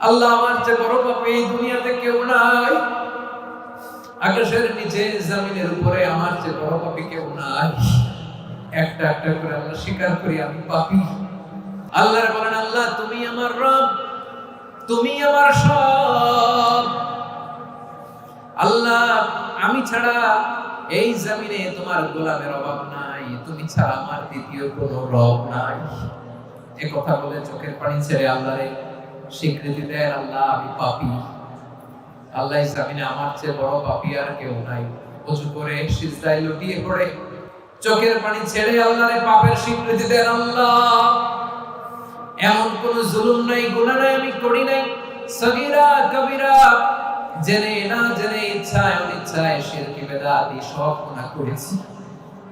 আল্লাহ আমার যে বড় পাপে এই দুনিয়াতে কেউ নাই। আকাশের নিচে, জমিনের উপরে আমার যে বড় পাপি কেউ নাই। একটা একটা করে আমরা স্বীকার করি, আমি পাপি। আল্লাহর বলেন, আল্লাহ, তুমি আমার রব, তুমি আমার সব। আল্লাহ, আমি ছাড়া এই জমিনে তোমার গোলামের অভাব নাই, তুমি ছাড়া আমার দ্বিতীয় কোনো রব নাই। এ কথা বলে চোখের পানি ছেড়ে আল্লাহরে স্বীকৃতি দেন আল্লাহ, আমি পাপি। আল্লাহ জমিনে আমার চেয়ে বড় পাপি আর কেউ নাই। অজু করে সিজদায় লুটিয়ে পড়ে, চোখের পানি ছেড়ে আল্লাহরে পাপের স্বীকৃতি দেন আল্লাহ। এমন কোন জুলুম নাই, গুনাহ নাই, আমি করি নাই। সগীরা, কবিরা, জেনে না জেনে ইচ্ছায় অনিচ্ছায় শিরকি বেদাতি সব গুনাহ করেছি।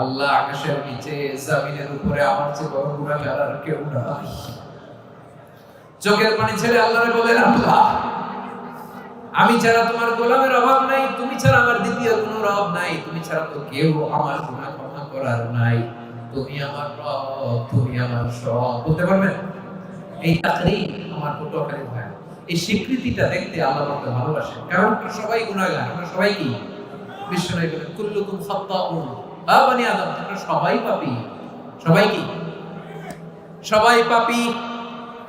আল্লাহ আকাশের নিচে, জমিনের উপরে আমার চেয়ে বড় গুনাহগার আর কেউ নাই। চোখের পানি ছেড়ে আল্লাহরে বলেন, আল্লাহ, আমি ছাড়া তোমার গোলামের অভাব নাই, তুমি ছাড়া আমার দ্বিতীয় কোনো রব নাই, তুমি ছাড়া তো কেউ আমার গুনাহ ক্ষমা করার নাই। তুমি আমার রব, তুমি আমার সব। বলতে পারবেন? এই তাকরি আমার পটুয়াখালী ভাই, এই স্বীকৃতিটা দেখতে আল্লাহ আমাকে ভালোবাসে। কারণ আমরা সবাই গুনাহগার, আমরা সবাই কি? বিশ্বনবী বলেন, কুল্লুকুম খাত্তাউন আ বনি আদম। তোমরা সবাই পাপী। সবাই কি? সবাই পাপী।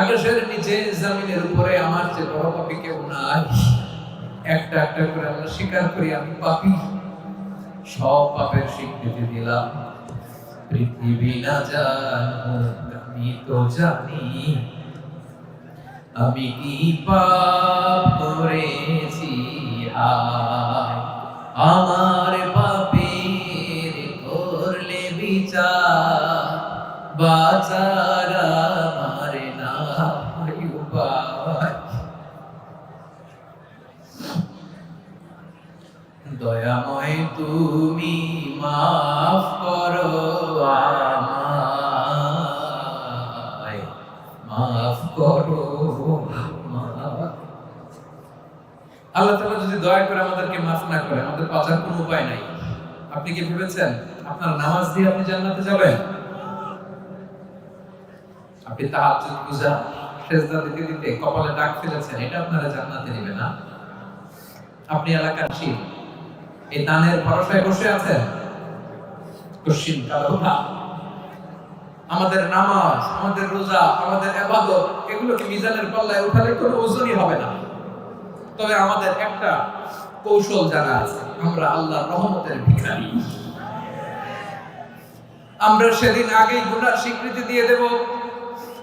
আকাশের নিচে, জমিনের উপরে আমার যে বড় পাপি কেউ নাই, একটা একটা করে আমরা স্বীকার করি, আমি পাপি। সব পাপের স্বীকৃতি দিলাম। পৃথিবী না আমি তো জানি। আমি কি পাপ করেছি? দয়াময় তুমি মাফ করো আমায়। মাফ করো আল্লাহ তাআলা যদি দয়া করে আমাদেরকে মাফ না করে, আমাদের বাঁচার কোনো উপায় নাই। আপনি কি ভেবেছেন? আপনার নামাজ দিয়ে আপনি জান্নাতে যাবেন? আপনি তাহাজ্জুদ পূজা সেজদা দিতে দিতে কপালে দাগ ফেলেছেন, এটা আপনারা জান্নাতে নেবে না। আপনি এলাকার শিব এই দানের ভরসায় বসে আছেন? কশিন কালো আমাদের নামাজ, আমাদের রোজা, আমাদের এবাদত এগুলো কি মিজানের পাল্লায় উঠালে কোনো ওজনই হবে না। তবে আমাদের একটা কৌশল জানা আছে, আমরা আল্লাহর রহমতের ভিখারি। আমরা সেদিন আগেই গুনার স্বীকৃতি দিয়ে দেব।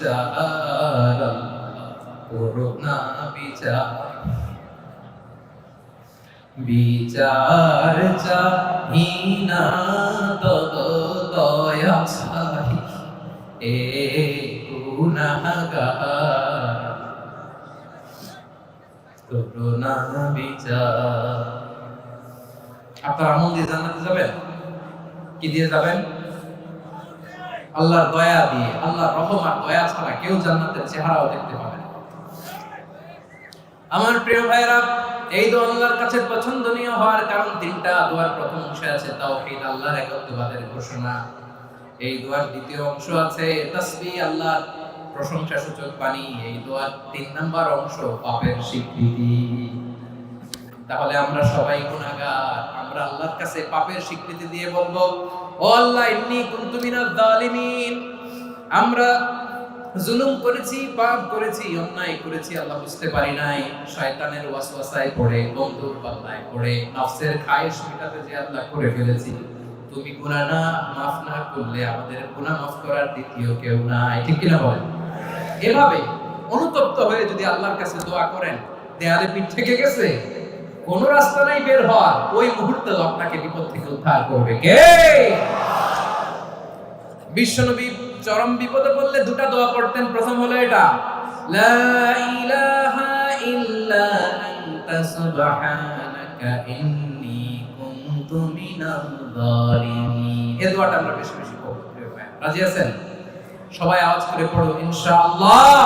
বিচার আল্লাহ, করুণা বিচার বিচার চাহিনা তত দয়া চাহি এ গুনাহগার করুণা বিচার আপনারা আমল দিয়ে জান্নাতে যাবেন কি দিয়ে যাবেন আল্লাহর দয়া দিয়ে, আল্লাহর রহম আর দয়া ছাড়া কেউ জান্নাতের চেহারাও দেখতে পাবে না। আমার প্রিয় ভাইরা এই দোয়া আল্লাহর কাছে পছন্দনীয় হওয়ার কারণ তিনটা। দোয়ার প্রথম অংশে আছে, তাওহীদ, আল্লাহর একত্ববাদের ঘোষণা। এই দোয়ার দ্বিতীয় অংশ আছে, তাসবিহ, আল্লাহর প্রশংসা সূচক বাণী। এই দোয়ার তিন নাম্বার অংশ, পাপের স্বীকৃতি। তাহলে আমরা সবাই গুনাহগার। আমরা আল্লাহর কাছে পাপের স্বীকৃতি দিয়ে বলব আমরা জুলুম করেছি, পাপ করেছি, অন্যায় করেছি, আল্লাহ বুঝতে পারি নাই। শয়তানের ওয়াসওয়াসায় পড়ে, বন্ধুর পাল্লায় পড়ে, নফসের মেটাতে যে আল্লাহ করে ফেলেছি। তুমি না, মাফ না করলে আমাদের মাফ করার দ্বিতীয় কেউ নাই। ঠিক কিনা এভাবে অনুতপ্ত হয়ে যদি আল্লাহর কাছে দোয়া করেন, দেয়ালে পিঠ থেকে গেছে? কোন রাস্তা নাই বের হওয়ার। ওই মুহূর্তে আপনাকে বিপদ থেকে উদ্ধার করবে। কে? বিশ্বনবী চরম বিপদে পড়লে দুটা দোয়া পড়তেন। প্রথম হলো এটা, লা ইলাহা ইল্লা আনতা সুবহানাকা কুনতু মিনাল জালিমিন এই দোয়াটা আমরা বেশি বেশি রাজি আছেন? সবাই আওয়াজ করে পড়ো, ইনশাআল্লাহ।